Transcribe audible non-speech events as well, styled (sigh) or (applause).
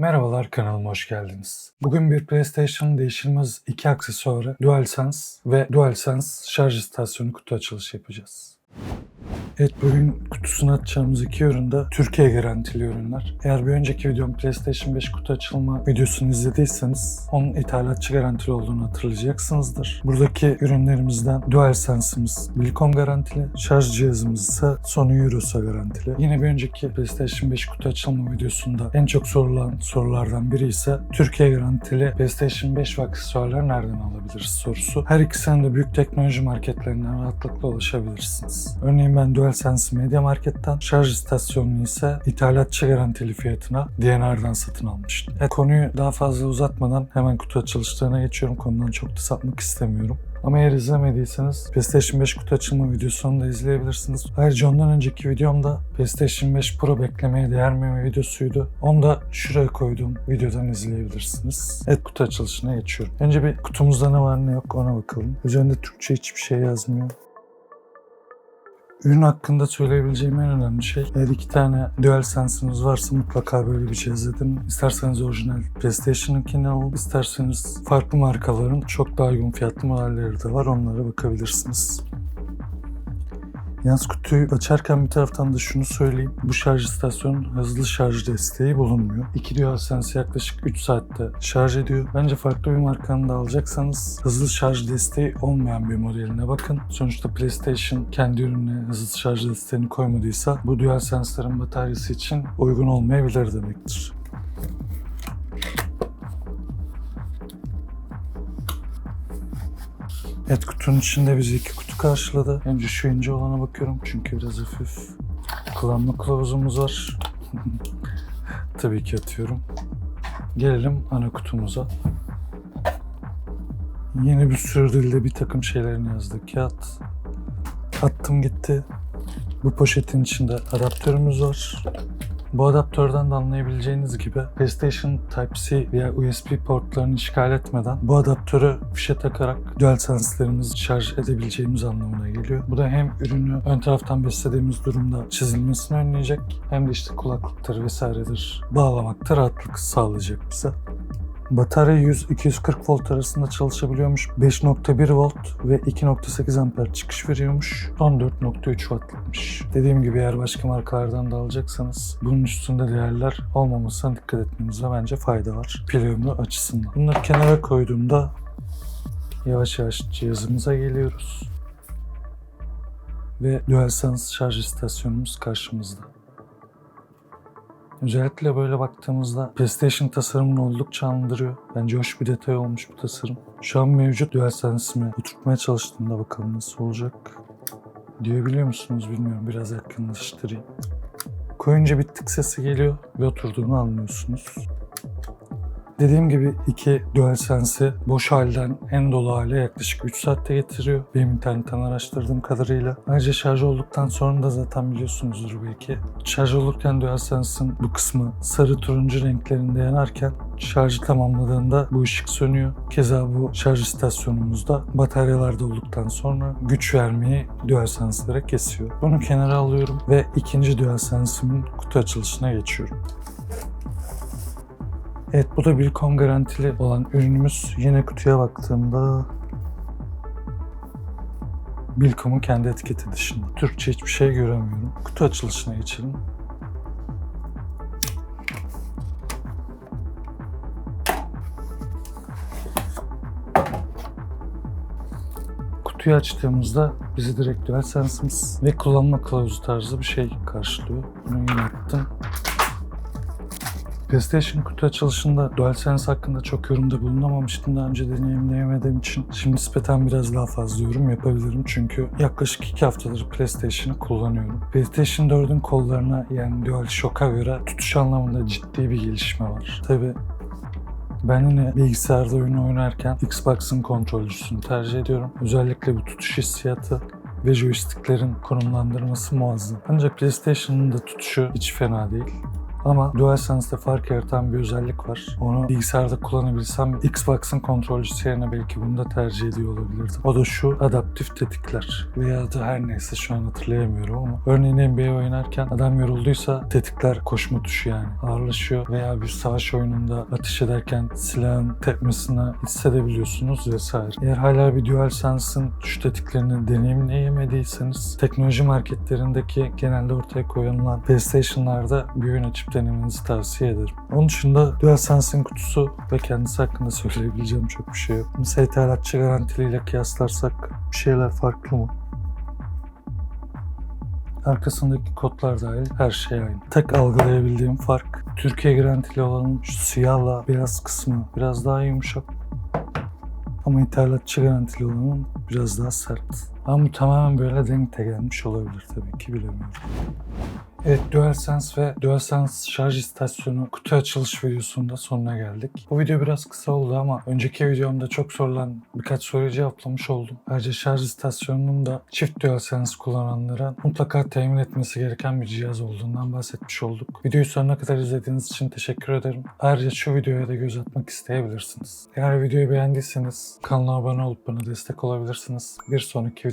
Merhabalar kanalıma hoş geldiniz. Bugün bir PlayStation değişilmez iki aksesuarı DualSense ve DualSense şarj istasyonu kutu açılışı yapacağız. Evet bugün kutusunu açacağımız iki ürün de Türkiye garantili ürünler. Eğer bir önceki videom PlayStation 5 kutu açılma videosunu izlediyseniz onun ithalatçı garantili olduğunu hatırlayacaksınızdır. Buradaki ürünlerimizden DualSense'imiz Milcom garantili, şarj cihazımız ise Sony Eurosa garantili. Yine bir önceki PlayStation 5 kutu açılma videosunda en çok sorulan sorulardan biri ise Türkiye garantili PlayStation 5 ve aksesuarları nereden alabiliriz sorusu. Her ikisinin de büyük teknoloji marketlerinden rahatlıkla ulaşabilirsiniz. Örneğin ben DualSense Media Market'ten, şarj istasyonunu ise ithalatçı garantili fiyatına DNR'dan satın almıştım. E, konuyu daha fazla uzatmadan hemen kutu açılışlarına geçiyorum. Konudan çok da sapmak istemiyorum. Ama eğer izlemediyseniz PlayStation 5 kutu açılma videosunu da izleyebilirsiniz. Ayrıca ondan önceki videomda PlayStation 5 Pro beklemeye değer mi videosuydu. Onu da şuraya koyduğum videodan izleyebilirsiniz. Evet kutu açılışına geçiyorum. Önce bir kutumuzda ne var ne yok ona bakalım. Üzerinde Türkçe hiçbir şey yazmıyor. Ürün hakkında söyleyebileceğim en önemli şey eğer iki tane DualSense'iniz varsa mutlaka böyle bir cihaz edin. İsterseniz orijinal PlayStation'ınkini alın, isterseniz farklı markaların çok daha uygun fiyatlı modelleri de var. Onlara bakabilirsiniz. Yalnız kutuyu açarken bir taraftan da şunu söyleyeyim. Bu şarj istasyonun hızlı şarj desteği bulunmuyor. İki DualSense yaklaşık 3 saatte şarj ediyor. Bence farklı bir markanın da alacaksanız hızlı şarj desteği olmayan bir modeline bakın. Sonuçta PlayStation kendi ürününe hızlı şarj desteğini koymadıysa bu DualSense'ların bataryası için uygun olmayabilir demektir. Evet kutunun içinde bizi iki kutu karşıladı. Önce şu ince olana bakıyorum çünkü biraz hafif. Kullanma kılavuzumuz var. (laughs) Tabii ki atıyorum. Gelelim ana kutumuza. Yeni bir sürü dilde bir takım şeylerini yazdık. Kağıt. Attım gitti. Bu poşetin içinde adaptörümüz var. Bu adaptörden de anlayabileceğiniz gibi PlayStation Type-C veya USB portlarını işgal etmeden bu adaptörü fişe takarak DualSense'lerimizi şarj edebileceğimiz anlamına geliyor. Bu da hem ürünü ön taraftan beslediğimiz durumda çizilmesini önleyecek hem de işte kulaklıktır vesairedir bağlamakta rahatlık sağlayacak bize. Batarya 100-240 volt arasında çalışabiliyormuş. 5.1 volt ve 2.8 amper çıkış veriyormuş. 14.3 wattlıkmış. Dediğim gibi eğer başka markalardan da alacaksanız bunun üstünde değerler olmamasına dikkat etmenize bence fayda var. Pil ömrü açısından. Bunları kenara koyduğumda yavaş yavaş cihazımıza geliyoruz. Ve DualSense şarj istasyonumuz karşımızda. Özellikle böyle baktığımızda PlayStation tasarımını oldukça andırıyor. Bence hoş bir detay olmuş bu tasarım. Şu an mevcut DualSense'imi oturtmaya çalıştığımda bakalım nasıl olacak. Diyebiliyor musunuz bilmiyorum. Biraz yakınlaştırayım. Koyunca bir tık sesi geliyor ve oturduğunu anlıyorsunuz. Dediğim gibi iki DualSense'i boş halden en dolu hale yaklaşık 3 saatte getiriyor. Benim internetten araştırdığım kadarıyla. Ayrıca şarj olduktan sonra da zaten biliyorsunuzdur belki. Şarj olurken DualSense'ın bu kısmı sarı turuncu renklerinde yanarken şarjı tamamladığında bu ışık sönüyor. Keza bu şarj istasyonumuzda bataryalar dolduktan sonra güç vermeyi DualSense'lere kesiyor. Bunu kenara alıyorum ve ikinci DualSense'imin kutu açılışına geçiyorum. Evet bu da Bilcom garantili olan ürünümüz. Yine kutuya baktığımda Bilcom'un kendi etiketi dışında. Türkçe hiçbir şey göremiyorum. Kutu açılışına geçelim. Kutuyu açtığımızda bizi direkt DualSense'imiz ve kullanma kılavuzu tarzı bir şey karşılıyor. Bunu yine attım. PlayStation kutu açılışında DualSense hakkında çok yorumda bulunamamıştım daha önce deneyimleyemediğim için. Şimdi nispeten biraz daha fazla yorum yapabilirim çünkü yaklaşık 2 haftadır PlayStation'ı kullanıyorum. PlayStation 4'ün kollarına yani DualShock'a göre tutuş anlamında ciddi bir gelişme var. Tabi ben yine bilgisayarda oyun oynarken Xbox'ın kontrolcüsünü tercih ediyorum. Özellikle bu tutuş hissiyatı ve joysticklerin konumlandırması muazzam. Ancak PlayStation'ın da tutuşu hiç fena değil. Ama DualSense'de fark yaratan bir özellik var. Onu bilgisayarda kullanabilsem Xbox'ın kontrolcüsü yerine belki bunu da tercih ediyor olabilirdim. O da şu adaptif tetikler veya da her neyse şu an hatırlayamıyorum ama örneğin NBA oynarken adam yorulduysa tetikler koşma tuşu yani ağırlaşıyor veya bir savaş oyununda ateş ederken silahın tepmesini hissedebiliyorsunuz vesaire. Eğer hala bir DualSense'ın tuş tetiklerini deneyimleyemediyseniz teknoloji marketlerindeki genelde ortaya koyulan PlayStation'larda bir oyun açıp denemenizi tavsiye ederim. Onun dışında DualSense'in kutusu ve kendisi hakkında söyleyebileceğim çok bir şey yok. İthalatçı garantiliyle kıyaslarsak bir şeyler farklı mı? Arkasındaki kodlar dahil her şey aynı. Tek algılayabildiğim fark Türkiye garantili olanın şu siyahla beyaz kısmı biraz daha yumuşak. Ama ithalatçı garantili olanın biraz daha sert. Ama bu tamamen böyle denkte gelmiş olabilir tabii ki bilemiyorum. Evet DualSense ve DualSense şarj istasyonu kutu açılış videosunda sonuna geldik. Bu video biraz kısa oldu ama önceki videomda çok sorulan birkaç soruyu cevaplamış oldum. Ayrıca şarj istasyonunun da çift DualSense kullananlara mutlaka temin etmesi gereken bir cihaz olduğundan bahsetmiş olduk. Videoyu sonuna kadar izlediğiniz için teşekkür ederim. Ayrıca şu videoya da göz atmak isteyebilirsiniz. Eğer videoyu beğendiyseniz kanala abone olup bana destek olabilirsiniz. Bir sonraki